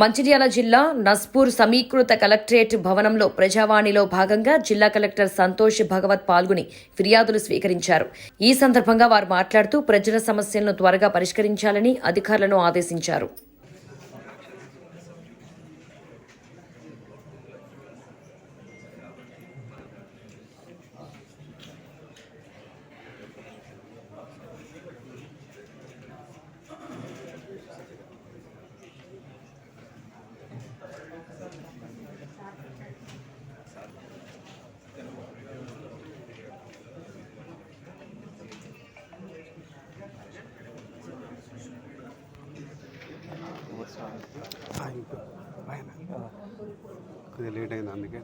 మంచిర్యాల జిల్లా నస్పూర్ సమీకృత కలెక్టరేట్ భవనంలో ప్రజావాణిలో భాగంగా జిల్లా కలెక్టర్ సంతోష్ భగవత్ పాల్గొని ఫిర్యాదులు స్వీకరించారు. ఈ సందర్భంగా వారు మాట్లాడుతూ ప్రజల సమస్యలను త్వరగా పరిష్కరించాలని అధికారులను ఆదేశించారు. కొద్దిగా లేట్ అయింది అందుకే.